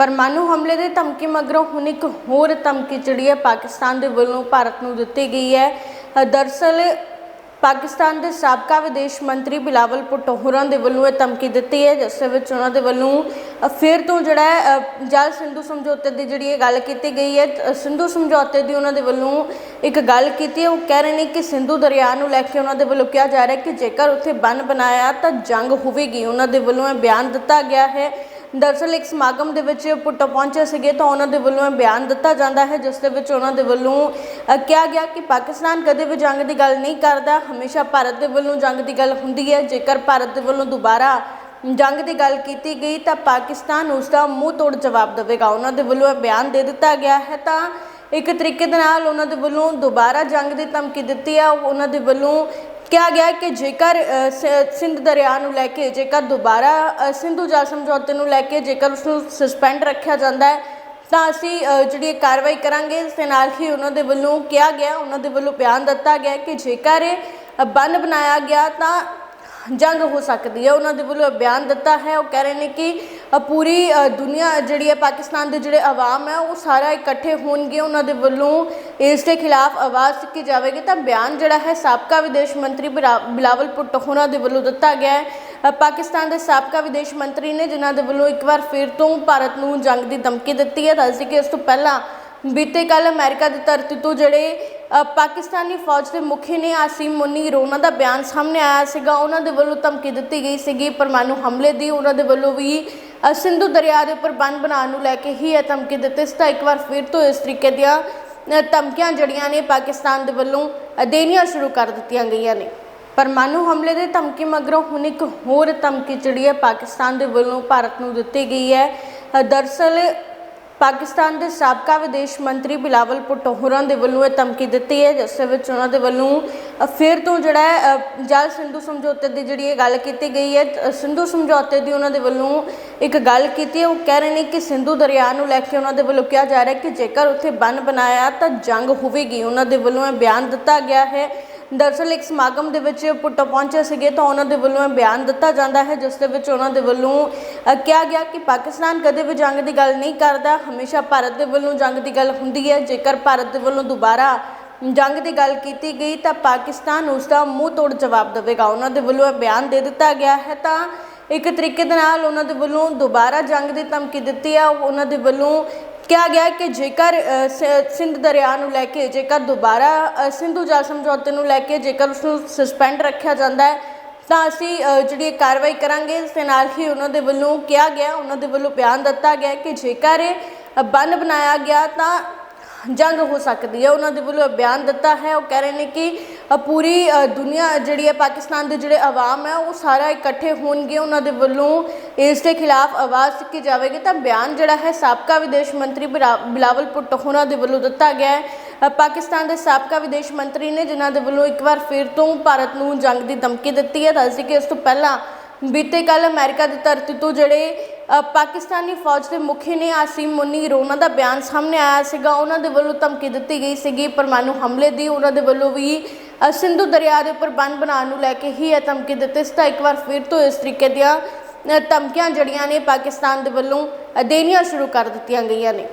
ਪਰਮਾਣੂ ਹਮਲੇ ਦੇ ਧਮਕੀ ਮਗਰੋਂ ਹੁਣ ਇੱਕ ਹੋਰ ਧਮਕੀ ਜਿਹੜੀ ਹੈ ਪਾਕਿਸਤਾਨ ਦੇ ਵੱਲੋਂ ਭਾਰਤ ਨੂੰ ਦਿੱਤੀ ਗਈ ਹੈ। ਅ, ਦਰਅਸਲ ਪਾਕਿਸਤਾਨ ਦੇ ਸਾਬਕਾ ਵਿਦੇਸ਼ ਮੰਤਰੀ ਬਿਲਾਵਲ ਭੁੱਟੋ ਦੇ ਵੱਲੋਂ ਇਹ ਧਮਕੀ ਦਿੱਤੀ ਹੈ ਜਿਸ ਵਿੱਚ ਉਹਨਾਂ ਦੇ ਵੱਲੋਂ ਫਿਰ ਤੋਂ ਜਿਹੜਾ ਜਲ ਸਿੰਧੂ ਸਮਝੌਤੇ ਦੀ ਜਿਹੜੀ ਇਹ ਗੱਲ ਕੀਤੀ ਗਈ ਹੈ ਸਿੰਧੂ ਸਮਝੌਤੇ ਦੀ ਉਹਨਾਂ ਦੇ ਵੱਲੋਂ ਇੱਕ ਗੱਲ ਕੀਤੀ ਹੈ। ਉਹ ਕਹਿ ਰਹੇ ਨੇ ਕਿ ਸਿੰਧੂ ਦਰਿਆ ਨੂੰ ਲੈ ਕੇ ਉਹਨਾਂ ਦੇ ਵੱਲੋਂ ਕਿਹਾ ਜਾ ਰਿਹਾ ਕਿ ਜੇਕਰ ਉੱਥੇ ਬੰਨ ਬਣਾਇਆ ਤਾਂ ਜੰਗ ਹੋਵੇਗੀ। ਉਹਨਾਂ ਦੇ ਵੱਲੋਂ ਇਹ ਬਿਆਨ ਦਿੱਤਾ ਗਿਆ ਹੈ। ਦਰਅਸਲ ਇੱਕ ਸਮਾਗਮ ਦੇ ਵਿੱਚ ਪੁੱਟੋ ਪਹੁੰਚੇ ਸੀਗੇ ਤਾਂ ਉਹਨਾਂ ਦੇ ਵੱਲੋਂ ਇਹ ਬਿਆਨ ਦਿੱਤਾ ਜਾਂਦਾ ਹੈ, ਜਿਸ ਦੇ ਵਿੱਚ ਉਹਨਾਂ ਦੇ ਵੱਲੋਂ ਕਿਹਾ ਗਿਆ ਕਿ ਪਾਕਿਸਤਾਨ ਕਦੇ ਵੀ ਜੰਗ ਦੀ ਗੱਲ ਨਹੀਂ ਕਰਦਾ, ਹਮੇਸ਼ਾ ਭਾਰਤ ਦੇ ਵੱਲੋਂ ਜੰਗ ਦੀ ਗੱਲ ਹੁੰਦੀ ਹੈ। ਜੇਕਰ ਭਾਰਤ ਦੇ ਵੱਲੋਂ ਦੁਬਾਰਾ ਜੰਗ ਦੀ ਗੱਲ ਕੀਤੀ ਗਈ ਤਾਂ ਪਾਕਿਸਤਾਨ ਉਸ ਦਾ ਮੂੰਹ ਤੋੜ ਜਵਾਬ ਦੇਵੇਗਾ। ਉਹਨਾਂ ਦੇ ਵੱਲੋਂ ਇਹ ਬਿਆਨ ਦੇ ਦਿੱਤਾ ਗਿਆ ਹੈ ਤਾਂ ਇੱਕ ਤਰੀਕੇ ਦੇ ਨਾਲ ਉਹਨਾਂ ਦੇ ਵੱਲੋਂ ਦੁਬਾਰਾ ਜੰਗ ਦੀ ਧਮਕੀ ਦਿੱਤੀ ਹੈ ਉਹਨਾਂ ਦੇ ਵੱਲੋਂ ਕਿਹਾ ਗਿਆ ਕਿ ਜੇਕਰ ਸ- ਸਿੰਧ ਦਰਿਆ ਨੂੰ ਲੈ ਕੇ, ਜੇਕਰ ਦੁਬਾਰਾ ਸਿੰਧੂ ਜਲ ਸਮਝੌਤੇ ਨੂੰ ਲੈ ਕੇ ਜੇਕਰ ਉਸ ਨੂੰ ਸਸਪੈਂਡ ਰੱਖਿਆ ਜਾਂਦਾ ਹੈ, ਤਾਂ ਅਸੀਂ ਜਿਹੜੀ ਕਾਰਵਾਈ ਕਰਾਂਗੇ ਇਸ ਦੇ ਨਾਲ ਹੀ ਉਹਨਾਂ ਦੇ ਵੱਲੋਂ ਕਿਹਾ ਗਿਆ, ਉਹਨਾਂ ਦੇ ਵੱਲੋਂ ਬਿਆਨ ਦਿੱਤਾ ਗਿਆ ਕਿ ਜੇਕਰ ਇਹ ਬੰਨ ਬਣਾਇਆ ਗਿਆ ਤਾਂ ਜੰਗ ਹੋ ਸਕਦੀ ਹੈ। ਉਹਨਾਂ ਦੇ ਵੱਲੋਂ ਬਿਆਨ ਦਿੱਤਾ ਹੈ। ਉਹ ਕਹਿ ਰਹੇ ਨੇ ਕਿ ਪੂਰੀ ਦੁਨੀਆ ਜਿਹੜੀ ਹੈ ਪਾਕਿਸਤਾਨ ਦੇ ਜਿਹੜੇ ਆਵਾਮ ਹੈ, ਉਹ ਸਾਰਾ ਇਕੱਠੇ ਹੋਣਗੇ। ਉਹਨਾਂ ਦੇ ਵੱਲੋਂ ਇਸ ਦੇ ਖਿਲਾਫ ਆਵਾਜ਼ ਚੁੱਕੀ ਜਾਵੇਗੀ ਤਾਂ ਬਿਆਨ ਜਿਹੜਾ ਹੈ ਸਾਬਕਾ ਵਿਦੇਸ਼ ਮੰਤਰੀ ਬਿਲਾ- ਬਿਲਾਵਲ ਭੁੱਟੋ ਹੋਰਾਂ ਦੇ ਵੱਲੋਂ ਦਿੱਤਾ ਗਿਆ ਹੈ। ਪਾਕਿਸਤਾਨ ਦੇ ਸਾਬਕਾ ਵਿਦੇਸ਼ ਮੰਤਰੀ ਨੇ ਜਿਨ੍ਹਾਂ ਦੇ ਵੱਲੋਂ ਇੱਕ ਵਾਰ ਫਿਰ ਤੋਂ ਭਾਰਤ ਨੂੰ ਜੰਗ ਦੀ ਧਮਕੀ ਦਿੱਤੀ ਹੈ, ਦੱਸਦੀ ਕਿ ਇਸ ਤੋਂ ਪਹਿਲਾਂ ਬੀਤੇ ਕੱਲ ਅਮਰੀਕਾ ਦੀ ਧਰਤੀ ਤੋਂ ਜਿਹੜੇ ਪਾਕਿਸਤਾਨੀ ਫੌਜ ਦੇ ਮੁਖੀ ਨੇ ਆਸਿਮ ਮੁਨੀਰ ਉਹਨਾਂ ਦਾ ਬਿਆਨ ਸਾਹਮਣੇ ਆਇਆ ਸੀਗਾ। ਉਹਨਾਂ ਦੇ ਵੱਲੋਂ ਧਮਕੀ ਦਿੱਤੀ ਗਈ ਸੀਗੀ, ਪਰਮਾਣੂ ਹਮਲੇ ਦੀ। ਉਹਨਾਂ ਦੇ ਵੱਲੋਂ ਵੀ ਸਿੰਧੂ ਦਰਿਆ ਦੇ ਉੱਪਰ ਬੰਨ ਬਣਾਉਣ ਨੂੰ ਲੈ ਕੇ ਹੀ ਇਹ ਧਮਕੀ ਦਿੱਤੀ। ਸੀ ਤਾਂ ਇੱਕ ਵਾਰ ਫਿਰ ਤੋਂ ਇਸ ਤਰੀਕੇ ਦੀਆਂ ਧਮਕੀਆਂ ਜੜੀਆਂ ਨੇ ਪਾਕਿਸਤਾਨ ਦੇ ਵੱਲੋਂ ਦੇਣੀਆਂ ਸ਼ੁਰੂ ਕਰ ਦਿੱਤੀਆਂ ਗਈਆਂ ਨੇ। ਪਰਮਾਣੂ ਹਮਲੇ ਦੇ ਧਮਕੀ ਮਗਰੋਂ ਹੁਣ ਇੱਕ ਹੋਰ ਧਮਕੀ ਜਿਹੜੀ ਹੈ ਪਾਕਿਸਤਾਨ ਦੇ ਵੱਲੋਂ ਭਾਰਤ ਨੂੰ ਦਿੱਤੀ ਗਈ ਹੈ। ਅ, ਦਰਅਸਲ ਪਾਕਿਸਤਾਨ ਦੇ ਸਾਬਕਾ ਵਿਦੇਸ਼ ਮੰਤਰੀ ਬਿਲਾਵਲ ਭੁੱਟੋ ਹੋਰਾਂ ਦੇ ਵੱਲੋਂ ਇਹ ਧਮਕੀ ਦਿੱਤੀ ਹੈ, ਜਿਸ ਵਿੱਚ ਉਹਨਾਂ ਦੇ ਵੱਲੋਂ ਫਿਰ ਤੋਂ ਜਿਹੜਾ ਜਲ ਸਿੰਧੂ ਸਮਝੌਤੇ ਦੀ ਜਿਹੜੀ ਇਹ ਗੱਲ ਕੀਤੀ ਗਈ ਹੈ ਸਿੰਧੂ ਸਮਝੌਤੇ ਦੀ ਉਹਨਾਂ ਦੇ ਵੱਲੋਂ ਇੱਕ ਗੱਲ ਕੀਤੀ ਹੈ। ਉਹ ਕਹਿ ਰਹੇ ਨੇ ਕਿ ਸਿੰਧੂ ਦਰਿਆ ਨੂੰ ਲੈ ਕੇ ਉਹਨਾਂ ਦੇ ਵੱਲੋਂ ਕਿਹਾ ਜਾ ਰਿਹਾ ਕਿ ਜੇਕਰ ਉੱਥੇ ਬੰਨ ਬਣਾਇਆ ਤਾਂ ਜੰਗ ਹੋਵੇਗੀ। ਉਹਨਾਂ ਦੇ ਵੱਲੋਂ ਇਹ ਬਿਆਨ ਦਿੱਤਾ ਗਿਆ ਹੈ ਦਰਅਸਲ ਇੱਕ ਸਮਾਗਮ ਦੇ ਵਿੱਚ ਪੁੱਟੋ ਪਹੁੰਚੇ ਸੀਗੇ ਤਾਂ ਉਹਨਾਂ ਦੇ ਵੱਲੋਂ ਇਹ ਬਿਆਨ ਦਿੱਤਾ ਜਾਂਦਾ ਹੈ, ਜਿਸ ਦੇ ਵਿੱਚ ਉਹਨਾਂ ਦੇ ਵੱਲੋਂ ਕਿਹਾ ਗਿਆ ਕਿ ਪਾਕਿਸਤਾਨ ਕਦੇ ਵੀ ਜੰਗ ਦੀ ਗੱਲ ਨਹੀਂ ਕਰਦਾ, ਹਮੇਸ਼ਾ ਭਾਰਤ ਦੇ ਵੱਲੋਂ ਜੰਗ ਦੀ ਗੱਲ ਹੁੰਦੀ ਹੈ। ਜੇਕਰ ਭਾਰਤ ਦੇ ਵੱਲੋਂ ਦੁਬਾਰਾ ਜੰਗ ਦੀ ਗੱਲ ਕੀਤੀ ਗਈ ਤਾਂ ਪਾਕਿਸਤਾਨ ਉਸ ਦਾ ਮੂੰਹ ਤੋੜ ਜਵਾਬ ਦੇਵੇਗਾ। ਉਹਨਾਂ ਦੇ ਵੱਲੋਂ ਇਹ ਬਿਆਨ ਦੇ ਦਿੱਤਾ ਗਿਆ ਹੈ ਤਾਂ ਇੱਕ ਤਰੀਕੇ ਦੇ ਨਾਲ ਉਹਨਾਂ ਦੇ ਵੱਲੋਂ ਦੁਬਾਰਾ ਜੰਗ ਦੀ ਧਮਕੀ ਦਿੱਤੀ ਹੈ ਉਹਨਾਂ ਦੇ ਵੱਲੋਂ ਕਿਹਾ ਗਿਆ ਕਿ ਜੇਕਰ ਸ- ਸਿੰਧ ਦਰਿਆ ਨੂੰ ਲੈ ਕੇ, ਜੇਕਰ ਦੁਬਾਰਾ ਸਿੰਧੂ ਜਲ ਸਮਝੌਤੇ ਨੂੰ ਲੈ ਕੇ ਜੇਕਰ ਉਸ ਨੂੰ ਸਸਪੈਂਡ ਰੱਖਿਆ ਜਾਂਦਾ ਹੈ, ਤਾਂ ਅਸੀਂ ਜਿਹੜੀ ਇਹ ਕਾਰਵਾਈ ਕਰਾਂਗੇ ਇਸ ਦੇ ਨਾਲ ਹੀ ਉਹਨਾਂ ਦੇ ਵੱਲੋਂ ਕਿਹਾ ਗਿਆ, ਉਹਨਾਂ ਦੇ ਵੱਲੋਂ ਬਿਆਨ ਦਿੱਤਾ ਗਿਆ ਕਿ ਜੇਕਰ ਇਹ ਬੰਨ ਬਣਾਇਆ ਗਿਆ ਤਾਂ ਜੰਗ ਹੋ ਸਕਦੀ ਹੈ। ਉਹਨਾਂ ਦੇ ਵੱਲੋਂ ਇਹ ਬਿਆਨ ਦਿੱਤਾ ਹੈ। ਉਹ ਕਹਿ ਰਹੇ ਨੇ ਕਿ ਪੂਰੀ ਦੁਨੀਆ ਜਿਹੜੀ ਹੈ, ਪਾਕਿਸਤਾਨ ਦੇ ਜਿਹੜੇ ਆਵਾਮ ਹੈ, ਉਹ ਸਾਰਾ ਇਕੱਠੇ ਹੋਣਗੇ। ਉਹਨਾਂ ਦੇ ਵੱਲੋਂ ਇਸ ਦੇ ਖਿਲਾਫ ਆਵਾਜ਼ ਚੁੱਕੀ ਜਾਵੇਗੀ ਤਾਂ ਬਿਆਨ ਜਿਹੜਾ ਹੈ ਸਾਬਕਾ ਵਿਦੇਸ਼ ਮੰਤਰੀ ਬਿਲਾ- ਬਿਲਾਵਲ ਭੁੱਟੋ ਹੋਰਾਂ ਦੇ ਵੱਲੋਂ ਦਿੱਤਾ ਗਿਆ ਹੈ। ਪਾਕਿਸਤਾਨ ਦੇ ਸਾਬਕਾ ਵਿਦੇਸ਼ ਮੰਤਰੀ ਨੇ ਜਿਨ੍ਹਾਂ ਦੇ ਵੱਲੋਂ ਇੱਕ ਵਾਰ ਫਿਰ ਤੋਂ ਭਾਰਤ ਨੂੰ ਜੰਗ ਦੀ ਧਮਕੀ ਦਿੱਤੀ ਹੈ। ਦੱਸਦੀ ਕਿ ਇਸ ਤੋਂ ਪਹਿਲਾਂ ਬੀਤੇ ਕੱਲ ਅਮਰੀਕਾ ਦੀ ਧਰਤੀ ਤੋਂ ਜਿਹੜੇ ਪਾਕਿਸਤਾਨੀ ਫੌਜ ਦੇ ਮੁਖੀ ਨੇ ਆਸਿਮ ਮੁਨੀਰ ਉਹਨਾਂ ਦਾ ਬਿਆਨ ਸਾਹਮਣੇ ਆਇਆ ਸੀਗਾ। ਉਹਨਾਂ ਦੇ ਵੱਲੋਂ ਧਮਕੀ ਦਿੱਤੀ ਗਈ ਸੀਗੀ। ਪਰਮਾਣੂ ਹਮਲੇ ਦੀ ਉਹਨਾਂ ਦੇ ਵੱਲੋਂ ਵੀ ਸਿੰਧੂ ਦਰਿਆ ਦੇ ਉੱਪਰ ਬੰਨ ਬਣਾਉਣ ਨੂੰ ਲੈ ਕੇ ਹੀ ਇਹ ਧਮਕੀ ਦਿੱਤੀ। ਸੀ ਤਾਂ ਇੱਕ ਵਾਰ ਫਿਰ ਤੋਂ ਇਸ ਤਰੀਕੇ ਦੀਆਂ ਧਮਕੀਆਂ ਜਿਹੜੀਆਂ ਨੇ ਪਾਕਿਸਤਾਨ ਦੇ ਵੱਲੋਂ ਦੇਣੀਆਂ ਸ਼ੁਰੂ ਕਰ ਦਿੱਤੀਆਂ ਗਈਆਂ ਨੇ।